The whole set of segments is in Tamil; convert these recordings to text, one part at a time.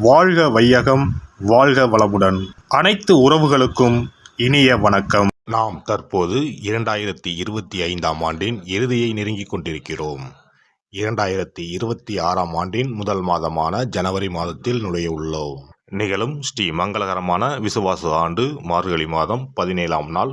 வாழ்க வையகம் வாழ்க வளமுடன். அனைத்து உறவுகளுக்கும் இனிய வணக்கம். நாம் தற்போது இரண்டாயிரத்தி இருபத்தி ஐந்தாம் ஆண்டின் இறுதியை நெருங்கிக் கொண்டிருக்கிறோம். இரண்டாயிரத்தி இருபத்தி ஆறாம் ஆண்டின் முதல் மாதமான ஜனவரி மாதத்தில் நுழைய உள்ளோம். நிகழும் ஸ்ரீ மங்களகரமான விசுவாச ஆண்டு மார்கழி மாதம் பதினேழாம் நாள்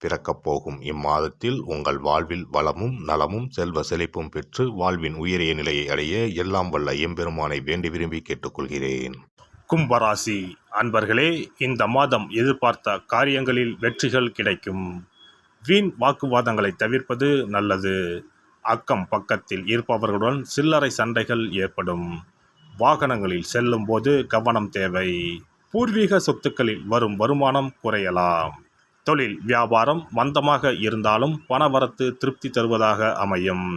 பிறக்கப் போகும். இம்மாதத்தில் உங்கள் வாழ்வில் வளமும் நலமும் செல்வ செழிப்பும் பெற்று வாழ்வின் உயரிய நிலையை அடைய எல்லாம் வல்ல எம்பெருமானை வேண்டி விரும்பி கேட்டுக்கொள்கிறேன். கும்பராசி அன்பர்களே இந்த மாதம் எதிர்பார்த்த காரியங்களில் வெற்றிகள் கிடைக்கும். வீண் வாக்குவாதங்களை தவிர்ப்பது நல்லது. அக்கம் பக்கத்தில் இருப்பவர்களுடன் சில்லறை சண்டைகள் ஏற்படும். வாகனங்களில் செல்லும் போது கவனம் தேவை. பூர்வீக சொத்துக்களில் வரும் வருமானம் குறையலாம். தொழில் வியாபாரம் மந்தமாக இருந்தாலும் பணவரத்து திருப்தி தருவதாக அமையும்.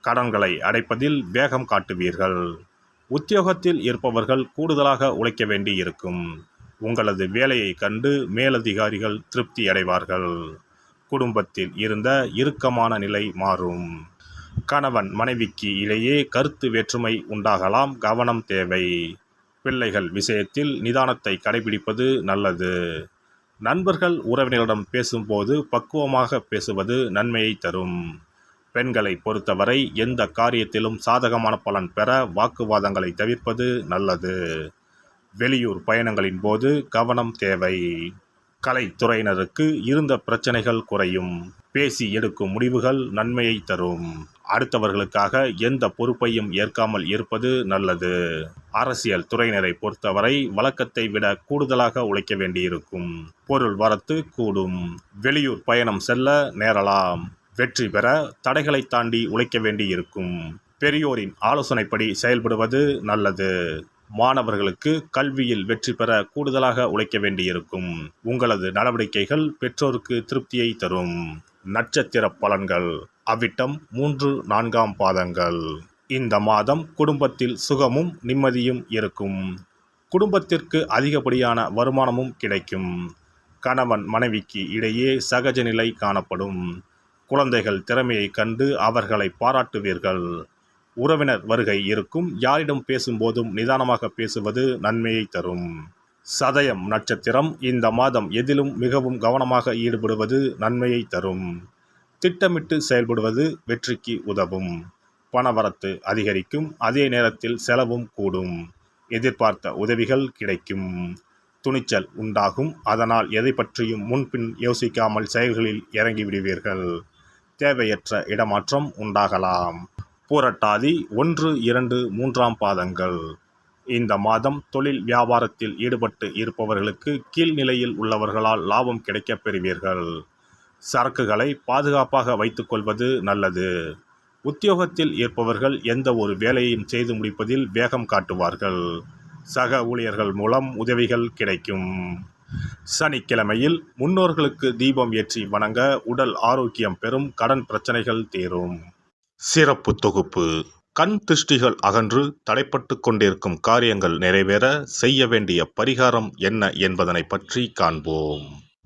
கடன்களை அடைப்பதில் வேகம் காட்டுவீர்கள். உத்தியோகத்தில் இருப்பவர்கள் கூடுதலாக உழைக்க வேண்டி இருக்கும் உங்களது வேலையை கண்டு மேலதிகாரிகள் திருப்தி அடைவார்கள். குடும்பத்தில் இருந்த இறுக்கமான நிலை மாறும். கணவன் மனைவிக்கு இடையே கருத்து வேற்றுமை உண்டாகலாம் கவனம் தேவை. பிள்ளைகள் விஷயத்தில் நிதானத்தை கடைபிடிப்பது நல்லது. நண்பர்கள் உறவினர்களிடம் பேசும்போது பக்குவமாக பேசுவது நன்மையை தரும். பெண்களை பொறுத்தவரை எந்த காரியத்திலும் சாதகமான பலன் பெற வாக்குவாதங்களை தவிர்ப்பது நல்லது. வெளியூர் பயணங்களின் போது கவனம் தேவை. கலைத்துறையினருக்கு இருந்த பிரச்சனைகள் குறையும். பேசி எடுக்கும் முடிவுகள் நன்மையை தரும். அடுத்தவர்களுக்காக எந்த பொறுப்பையும் ஏற்காமல் இருப்பது நல்லது. அரசியல் துறையினரை பொறுத்தவரை வழக்கத்தை விட கூடுதலாக உழைக்க வேண்டியிருக்கும். பொருள் வரத்து கூடும். வெளியூர் பயணம் செல்ல நேரலாம். வெற்றி பெற தடைகளை தாண்டி உழைக்க வேண்டியிருக்கும். பெரியோரின் ஆலோசனைப்படி செயல்படுவது நல்லது. மாணவர்களுக்கு கல்வியில் வெற்றி பெற கூடுதலாக உழைக்க வேண்டியிருக்கும். உங்களது நடவடிக்கைகள் பெற்றோருக்கு திருப்தியை தரும். நட்சத்திர பலன்கள். அவ்விட்டம் மூன்று நான்காம் பாதங்கள். இந்த மாதம் குடும்பத்தில் சுகமும் நிம்மதியும் இருக்கும். குடும்பத்திற்கு அதிகப்படியான வருமானமும் கிடைக்கும். கணவன் மனைவிக்கு இடையே சகஜ நிலை காணப்படும். குழந்தைகள் திறமையை கண்டு அவர்களை பாராட்டுவீர்கள். உறவினர் வருகை இருக்கும். யாரிடம் பேசும்போதும் நிதானமாக பேசுவது நன்மையை தரும். சதயம் நட்சத்திரம் இந்த மாதம் எதிலும் மிகவும் கவனமாக ஈடுபடுவது நன்மையை தரும். திட்டமிட்டு செயல்படுவது வெற்றிக்கு உதவும். பணவரத்து அதிகரிக்கும். அதே நேரத்தில் செலவும் கூடும். எதிர்பார்த்த உதவிகள் கிடைக்கும். துணிச்சல் உண்டாகும். அதனால் எதை பற்றியும் முன்பின் யோசிக்காமல் செயல்களில் இறங்கிவிடுவீர்கள் தேவையற்ற இடமாற்றம் உண்டாகலாம். பூரட்டாதி ஒன்று இரண்டு மூன்றாம் பாதங்கள். இந்த மாதம் தொழில் வியாபாரத்தில் ஈடுபட்டு இருப்பவர்களுக்கு கீழ்நிலையில் உள்ளவர்களால் லாபம் கிடைக்கப் பெறுவீர்கள். சரக்குகளை பாதுகாப்பாக வைத்துக்கொள்வது நல்லது. உத்தியோகத்தில் இருப்பவர்கள் எந்த ஒரு வேலையையும் செய்து முடிப்பதில் வேகம் காட்டுவார்கள். சக ஊழியர்கள் மூலம் உதவிகள் கிடைக்கும். சனிக்கிழமையில் முன்னோர்களுக்கு தீபம் ஏற்றி வணங்க உடல் ஆரோக்கியம் பெறும் கடன் பிரச்சனைகள் தீரும். சிறப்பு தொகுப்பு. கண் திருஷ்டிகள் அகன்று தடைப்பட்டு கொண்டிருக்கும் காரியங்கள் நிறைவேற செய்ய வேண்டிய பரிகாரம் என்ன என்பதனை பற்றி காண்போம்.